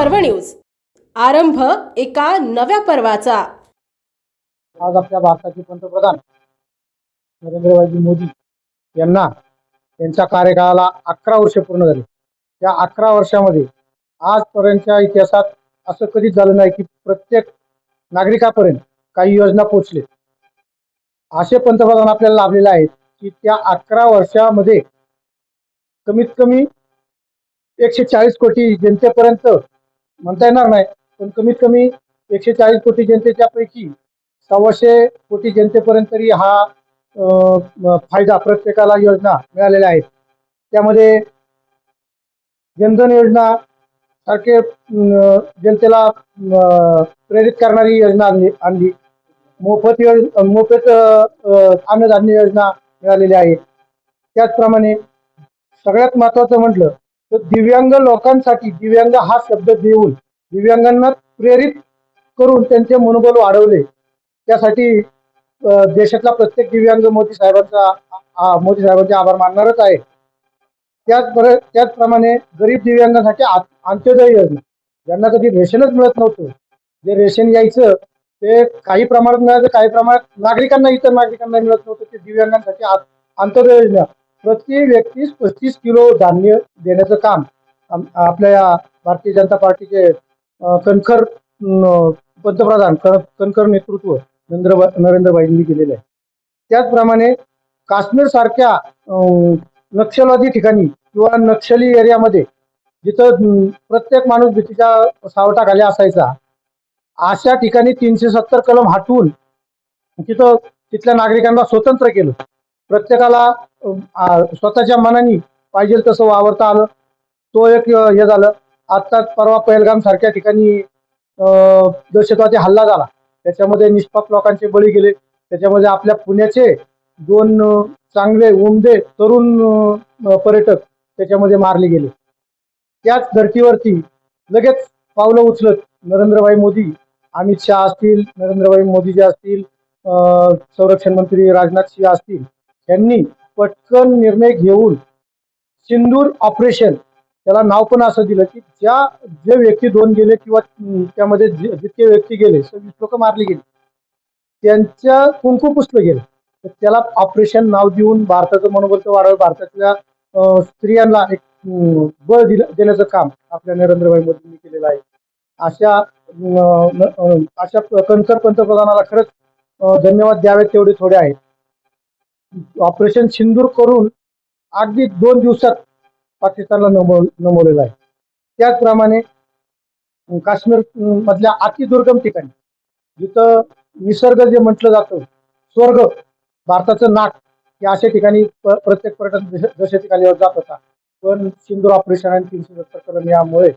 पर्व न्यूज. आरंभ एका नव्या पर्वाचा. आज आपल्या भारताचे पंतप्रधान नरेंद्रभाई मोदी यांना त्यांच्या कार्यकाळाला अकरा वर्ष पूर्ण झाली. या अकरा वर्षामध्ये आजपर्यंतच्या इतिहासात असं कधीच झालं नाही की प्रत्येक नागरिकापर्यंत काही योजना पोचले असे पंतप्रधान आपल्याला लाभलेले आहेत की त्या अकरा वर्षामध्ये कमीत कमी एकशे चाळीस कोटी जनतेपर्यंत म्हणता येणार नाही. पण कमीत कमी एकशे चाळीस कोटी जनतेच्या पैकी सव्वाशे कोटी जनतेपर्यंत तरी हा फायदा प्रत्येकाला योजना मिळालेल्या आहेत. त्यामध्ये जनधन योजना सारखे जनतेला प्रेरित करणारी योजना आणली आणली. मोफत योज मोफत अन्नधान्य योजना मिळालेली आहे. त्याचप्रमाणे सगळ्यात महत्वाचं म्हटलं तर दिव्यांग लोकांसाठी दिव्यांग हा शब्द देऊन दिव्यांगांना प्रेरित करून त्यांचे मनोबल वाढवले. त्यासाठी देशातला प्रत्येक दिव्यांग मोदी साहेबांचा मोदी साहेबांचे आभार मानणारच आहे. त्याचबरोबर त्याचप्रमाणे गरीब दिव्यांगांसाठी आ- अंत्योदय योजना. ज्यांना कधी रेशनच मिळत नव्हतं. जे रेशन यायचं ते काही प्रमाणात मिळायचं काही प्रमाणात नागरिकांना इतर नागरिकांना मिळत नव्हतं. ते दिव्यांगांसाठी अंत्योदय योजना. प्रति व्यक्तीस पस्तीस किलो धान्य देण्याचं काम आपल्या या भारतीय जनता पार्टीचे कणखर पंतप्रधान कणखर नेतृत्व नरेंद्र नरेंद्रभाईंनी केलेलं आहे. त्याचप्रमाणे काश्मीर सारख्या नक्षलवादी ठिकाणी किंवा नक्षली एरियामध्ये जिथं प्रत्येक माणूस भीतीच्या सावटाखाली असायचा अशा ठिकाणी तीनशे सत्तर कलम हटवून तिथं तिथल्या नागरिकांना स्वतंत्र केलं. प्रत्येकाला स्वतःच्या मनाने पाहिजे तसं वावरता आलं. तो एक हे झालं. आत्ताच परवा पहलगाम सारख्या ठिकाणी दहशतवादी हल्ला झाला. त्याच्यामध्ये निष्पाप लोकांचे बळी गेले. त्याच्यामध्ये आपल्या पुण्याचे दोन चांगले उमदे तरुण पर्यटक त्याच्यामध्ये मारले गेले. त्याच धर्तीवरती लगेच पावलं उचलत नरेंद्रभाई मोदी अमित शहा असतील नरेंद्रभाई मोदी जे असतील संरक्षण मंत्री राजनाथ सिंह असतील यांनी पटकन निर्णय घेऊन सिंदूर ऑपरेशन त्याला नाव पण असं दिलं की ज्या जे व्यक्ती दोन गेले किंवा त्यामध्ये जितके व्यक्ती गेले सव्वीस लोक मारली गेली त्यांच्या कुंकू पुसलं गेलं. तर त्याला ऑपरेशन नाव देऊन भारताचं मनोबल वाढवलं भारतातल्या स्त्रियांना एक बळ दिलं देण्याचं काम आपल्या नरेंद्रभाई मोदींनी केलेलं आहे. अशा अशा कणकर पंतप्रधानाला खरंच धन्यवाद द्यावेत तेवढे थोडे आहेत. ऑपरेशन सिंदूर करून अगदी दोन दिवसात पाकिस्तानला नमव नमवलेलं आहे. त्याचप्रमाणे काश्मीर मधल्या अतिदुर्गम ठिकाणी जिथं निसर्ग जे म्हटलं जातं स्वर्ग भारताचं नाक या अशा ठिकाणी प्रत्येक पर्यटन दश- ठिकाणी जात होता. पण सिंदूर ऑपरेशन आणि तीनशे सत्तर कलम यामुळे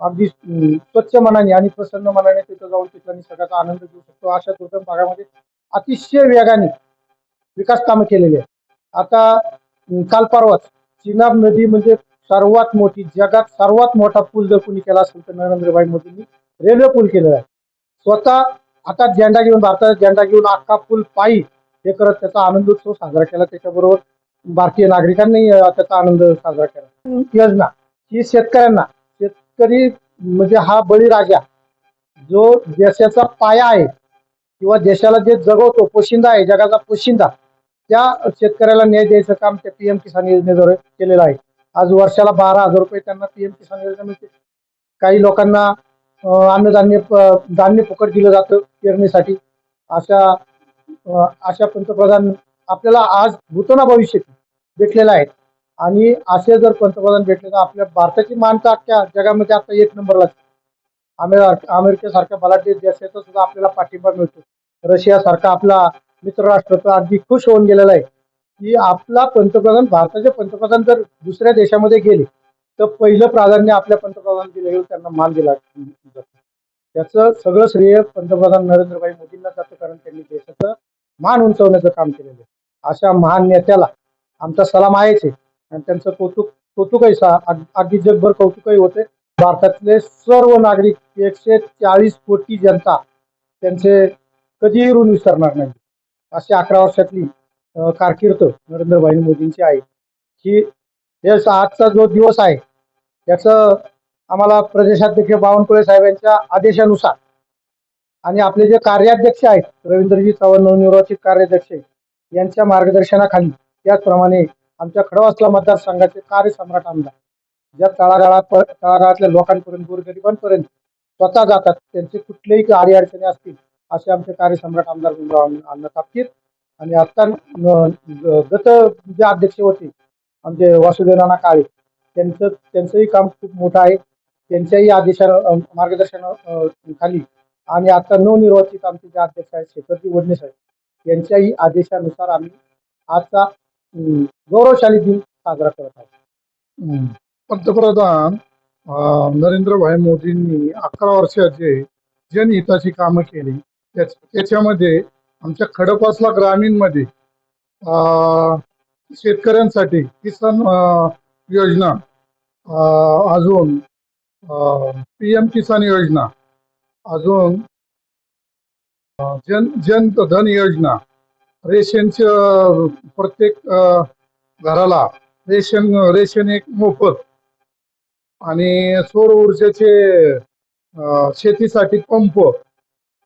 अगदी स्वच्छ मनाने आणि प्रसन्न मनाने तिथं जाऊन तिथला निसर्गाचा आनंद घेऊ शकतो. अशा दुर्गम भागामध्ये अतिशय वेगाने विकास कामं केलेली आहेत. आता अं, काल परवाच चिनाब नदी म्हणजे सर्वात मोठी जगात सर्वात मोठा पूल जर कोणी केला असेल तर नरेंद्रभाई मोदींनी रेल्वे पूल केलेला आहे. स्वतः हातात झेंडा घेऊन भारताचा झेंडा घेऊन अख्खा पूल पायी हे करत त्याचा आनंद उत्सव साजरा केला. त्याच्याबरोबर भारतीय नागरिकांनी त्याचा आनंद साजरा केला. योजना ही शेतकऱ्यांना शेतकरी म्हणजे हा बळीराजा जो देशाचा पाया आहे किंवा देशाला जे जगवतो पोशिंदा आहे जगाचा पोशिंदा त्या शेतकऱ्याला न्याय द्यायचं काम त्या पीएम किसान योजनेद्वारे केलेलं आहे. आज वर्षाला बारा हजार रुपये त्यांना पीएम किसान योजना मिळते. काही लोकांना अन्नधान्य प- धान्य फुकट दिलं जातं पेरणीसाठी. अशा अशा पंतप्रधान आपल्याला आज भूतना भविष्य भेटलेलं आहे. आणि असे जर पंतप्रधान भेटले तर आपल्या भारताची मानता अख्ख्या जगामध्ये आता एक नंबरला अमेर अमेरिकेसारख्या बलाढ्य देशाचा सुद्धा आपल्याला पाठिंबा मिळतो. रशियासारखा आपला मित्रराष्ट्र तर अगदी खुश होऊन गेलेला आहे की आपला पंतप्रधान भारताचे पंतप्रधान जर दुसऱ्या देशामध्ये गेले तर पहिलं प्राधान्य आपल्या पंतप्रधान दिलं गेलं त्यांना मान दिला जातो. त्याचं सगळं श्रेय पंतप्रधान नरेंद्रभाई मोदींना जातं कारण त्यांनी देशाचं मान उंचवण्याचं काम केलेलं आहे. अशा महान नेत्याला आमचा सलाम आहेच आहे. आणि त्यांचं कौतुक कौतुकही सा अगदी जगभर कौतुकही होते भारतातले सर्व नागरिक एकशे चाळीस कोटी जनता त्यांचे कधीही ऋण विसरणार नाही अशी अकरा वर्षातली कारकीर्द नरेंद्रभाई मोदींची आहे. ही हे आजचा जो दिवस आहे याचं आम्हाला प्रदेशाध्यक्ष बावनकुळे साहेबांच्या आदेशानुसार आणि आपले जे कार्याध्यक्ष आहेत रवींद्रजी चव्हाण नवनिर्वाचित कार्याध्यक्ष यांच्या मार्गदर्शनाखाली त्याचप्रमाणे आमच्या खडवासला मतदारसंघाचे कार्यसम्राट आमदार ज्या तळागाळात तळागाळातल्या लोकांपर्यंत गोरगरिबांपर्यंत स्वतः जातात त्यांचे कुठलेही अडीअडचणी असतील असे आमचे कार्यसम्राट आमदार अण्णा तापकीर आणि आत्ता गत जे अध्यक्ष होते आमचे वासुदेव नाना काळे त्यांचं त्यांचंही काम खूप मोठं आहे. त्यांच्याही आदेशा मार्गदर्शना खाली. आणि आता नवनिर्वाचित आमचे जे अध्यक्ष आहेत शेखरजी वडणे साहेब यांच्याही आदेशानुसार आम्ही आजचा गौरवशाली दिन साजरा करत आहोत. पंतप्रधान नरेंद्रभाई मोदींनी अकरा वर्षाचे जनहिताची कामं केली. त्याच्यामध्ये आमच्या खडपासला ग्रामीणमध्ये शेतकऱ्यांसाठी किसान योजना अजून पी एम किसान योजना अजून जन जन धन योजना रेशनचं प्रत्येक घराला रेशन रेशन एक मोफत आणि सौर ऊर्जेचे शेतीसाठी पंप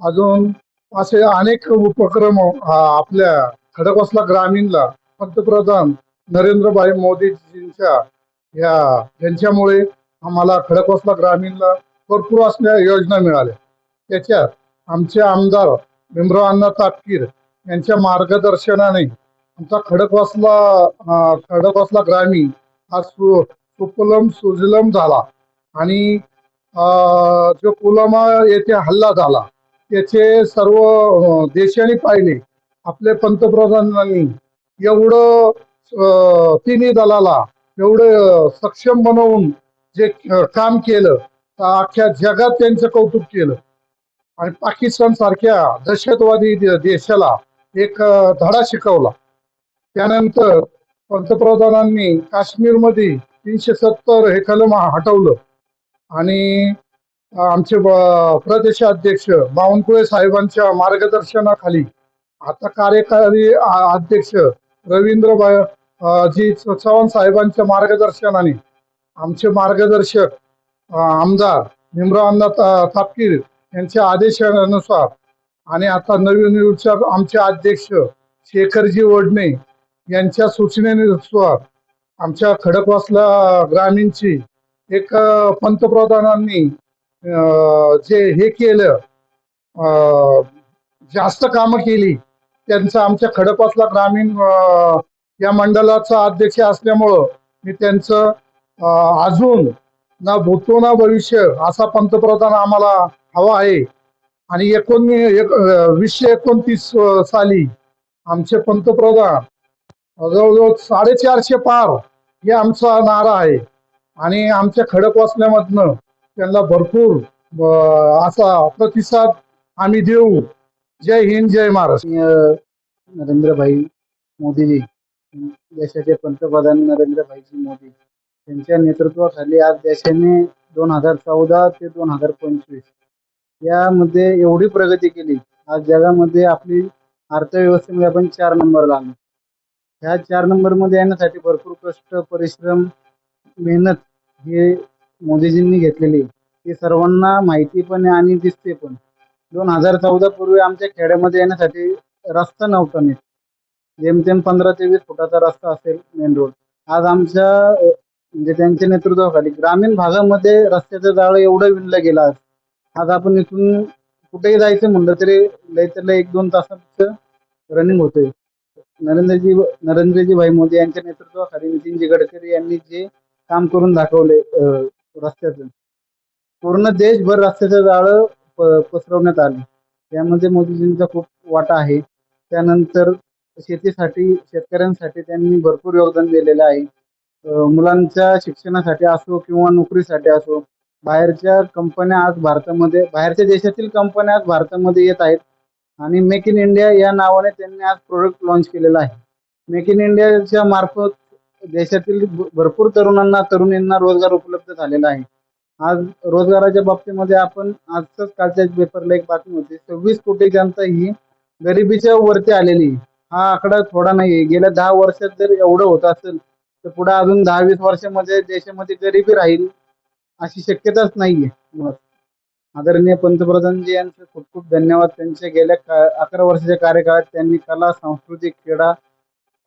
अजून असे अनेक उपक्रम आपल्या खडकवासला ग्रामीणला पंतप्रधान नरेंद्रभाई मोदीजींच्या या यांच्यामुळे आम्हाला खडकवासला ग्रामीणला भरपूर असल्या योजना मिळाल्या. त्याच्यात आमचे आमदार भीमराव तापकीर यांच्या मार्गदर्शनाने आमचा खडकवासला खडकवासला ग्रामीण हा सु सुपलम सुजलम झाला. आणि जो कुलमा येथे हल्ला झाला त्याचे सर्व देशांनी देशाने पाहिले. आपल्या पंतप्रधानांनी एवढं तिन्ही दलाला एवढं सक्षम बनवून जे काम केलं तर अख्ख्या जगात त्यांचं कौतुक केलं. आणि पाकिस्तान सारख्या दहशतवादी देशाला एक धडा शिकवला. त्यानंतर पंतप्रधानांनी काश्मीरमध्ये तीनशे सत्तर हे कलम हटवलं. आणि आमचे प्रदेश प्रदेशाध्यक्ष बावनकुळे साहेबांच्या मार्गदर्शनाखाली आता कार्यकारी आ- अध्यक्ष रवींद्र जी चव्हाण साहेबांच्या मार्गदर्शनाने आमचे मार्गदर्शक आमदार भीमराव तापकीर यांच्या आदेशानुसार आणि आता नवीन विचार आमचे अध्यक्ष शेखरजी वडणे यांच्या सूचनेनुसार आमच्या खडकवासला ग्रामीणची एक पंतप्रधानांनी जे हे केलं जास्त कामं केली त्यांचं आमच्या खडकवासला ग्रामीण या मंडळाचा अध्यक्ष असल्यामुळं मी त्यांचं अजून ना भूतो ना भविष्य असा पंतप्रधान आम्हाला हवा आहे. आणि एकोणी एक वीसशे एकोणतीस साली आमचे पंतप्रधान जवळजवळ साडेचारशे पार हे आमचा नारा आहे. आणि आमच्या खडकवासल्यामधनं त्यांना भरपूर असा प्रतिसाद आम्ही देऊ. जय हिंद जय महाराष्ट्र. नरेंद्रभाई मोदीजी देशाचे पंतप्रधान नरेंद्रभाईजी मोदी यांच्या नेतृत्वाखाली आज देशाने दोन हजार चौदा ते दोन हजार पंचवीस यामध्ये एवढी प्रगती केली. आज जगामध्ये आपली अर्थव्यवस्थेमध्ये आपण चार नंबरला आलो ह्या चार नंबरमध्ये येण्यासाठी भरपूर कष्ट परिश्रम मेहनत हे मोदीजींनी घेतलेली. आहे. सर्वांना माहिती पण आहे आणि दिसते पण. दोन हजार चौदा पूर्वी आमच्या खेड्यामध्ये येण्यासाठी रस्ता नव्हता नीट. जेमतेम पंधरा ते वीस फुटाचा रस्ता असेल मेन रोड आज आमच्या म्हणजे त्यांच्या नेतृत्वाखाली ग्रामीण भागामध्ये रस्त्याचं जाळं एवढं विणलं गेलं आज. आज आपण इथून कुठेही जायचं म्हणलं तरी लय तर लय एक दोन तासाचं रनिंग होतंय. नरेंद्रजी नरेंद्रजी भाई मोदी यांच्या नेतृत्वाखाली नितीनजी गडकरी यांनी जे काम करून दाखवले रस्त्याचं. पूर्ण देशभर रस्त्याचं जाळं प- पसरवण्यात आलं. त्यामध्ये मोदीजींचा खूप वाटा आहे. त्यानंतर शेतीसाठी शेतकऱ्यांसाठी त्यांनी भरपूर योगदान दिलेलं आहे. मुलांच्या शिक्षणासाठी असो किंवा नोकरीसाठी असो बाहेरच्या कंपन्या आज भारतामध्ये बाहेरच्या देशातील कंपन्या आज भारतामध्ये येत आहेत. आणि मेक इन इंडिया या नावाने त्यांनी आज प्रोडक्ट लॉन्च केलेला आहे. मेक इन इंडियाच्या मार्फत देशातील भरपूर तरुणांना तरुणींना रोजगार उपलब्ध झालेला आहे. आज रोजगाराच्या बाबतीमध्ये आपण आजच कालच्या पेपरला एक बातमी होती. सव्वीस कोटी जनता ही गरिबीच्या वरती आलेली आहे. हा आकडा थोडा नाही गेल्या दहा वर्षात जर एवढं होत असेल तर पुढे अजून दहा वीस वर्षामध्ये देशामध्ये गरिबी राहील अशी शक्यताच नाहीये. आदरणीय पंतप्रधानजी यांचे खूप खूप धन्यवाद. त्यांच्या गेल्या का- अकरा वर्षाच्या कार्यकाळात त्यांनी कला सांस्कृतिक क्रीडा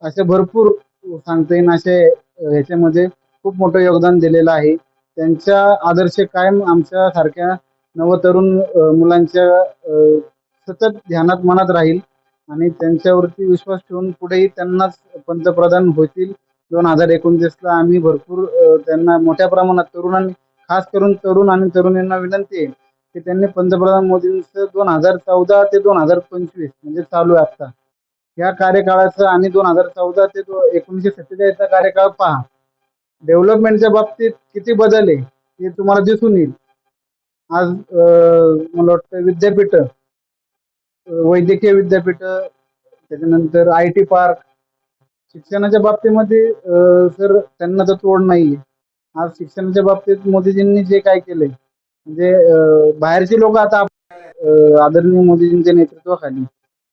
असे भरपूर सांगता येईन असे ह्याच्यामध्ये खूप मोठं योगदान दिलेलं आहे. त्यांच्या आदर्श कायम आमच्या सारख्या नवतरुण मुलांच्या सतत ध्यानात मनात राहील आणि त्यांच्यावरती विश्वास ठेवून पुढेही त्यांनाच पंतप्रधान होतील. दोन हजार एकोणतीसला आम्ही भरपूर त्यांना मोठ्या प्रमाणात तरुणांनी खास करून तरुण आणि तरुणींना विनंती आहे की त्यांनी पंतप्रधान मोदींचं दोन हजार चौदा ते दोन हजार पंचवीस म्हणजे चालू आहे आता या कार्यकाळाचं आणि दोन हजार चौदा ते एकोणीसशे सत्तेचाळीसचा कार्यकाळ पहा. डेव्हलपमेंटच्या बाबतीत किती बदल आहे हे तुम्हाला दिसून येईल. आज मला वाटतं विद्यापीठ वैद्यकीय विद्यापीठ त्याच्यानंतर आय टी पार्क शिक्षणाच्या बाबतीमध्ये सर त्यांना तर तोड नाहीये. आज शिक्षणाच्या बाबतीत मोदीजींनी जे काय केलंय म्हणजे बाहेरची लोक आता आदरणीय मोदीजींच्या नेतृत्वाखाली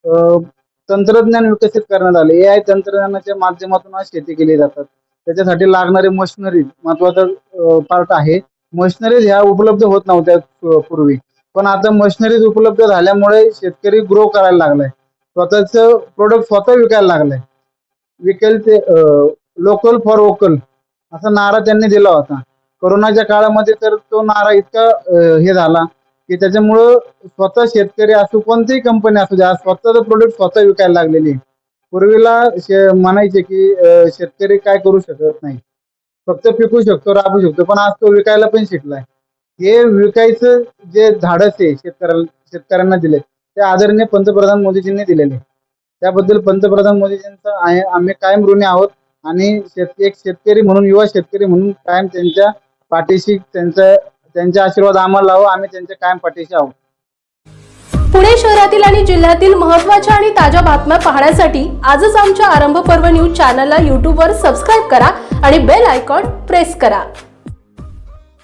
अं, तंत्रज्ञान विकसित करण्यात आले. ए आय तंत्रज्ञानाच्या माध्यमातून आज शेती केली जातात. त्याच्यासाठी लागणारे मशिनरी महत्त्वाचा पार्ट आहे. मशिनरीज ह्या उपलब्ध होत नव्हत्या पूर्वी. पण आता मशिनरीज उपलब्ध झाल्यामुळे शेतकरी ग्रो करायला लागलाय. स्वतःच प्रोडक्ट स्वतः विकायला लागलाय. विकेल ते लोकल फॉर वोकल असा नारा त्यांनी दिला होता. कोरोनाच्या काळामध्ये तर तो नारा इतका हे झाला. की त्याच्यामुळं स्वतः शेतकरी असो कोणतीही कंपनी असू द्या स्वतःचं प्रोडक्ट स्वतः विकायला लागलेली आहे. पूर्वीला शे म्हणायचे की शेतकरी काय करू शकत नाही. फक्त पिकू शकतो राबू शकतो पण आज तो विकायला पण शिकलाय. हे विकायचं जे धाडस आहे शेतकऱ्याला शेतकऱ्यांना दिले ते आदरणीय पंतप्रधान मोदीजींनी दिलेले त्याबद्दल पंतप्रधान मोदीजींचा आहे आम्ही कायम ऋणी आहोत आणि शेत एक शेतकरी म्हणून युवा शेतकरी म्हणून कायम त्यांच्या पाठीशी त्यांचा त्यांचे आशीर्वाद आम्हाला लावो आम्ही त्यांच्या कायम पाठीशी आहोत. पुणे शहरातील आणि जिल्ह्यातील महत्त्वाच्या आणि ताज्या बातम्या पाहण्यासाठी आजच आमच्या आरंभ पर्व न्यूज चॅनलला यूट्यूबवर सबस्क्राईब करा आणि बेल आयकॉन प्रेस करा.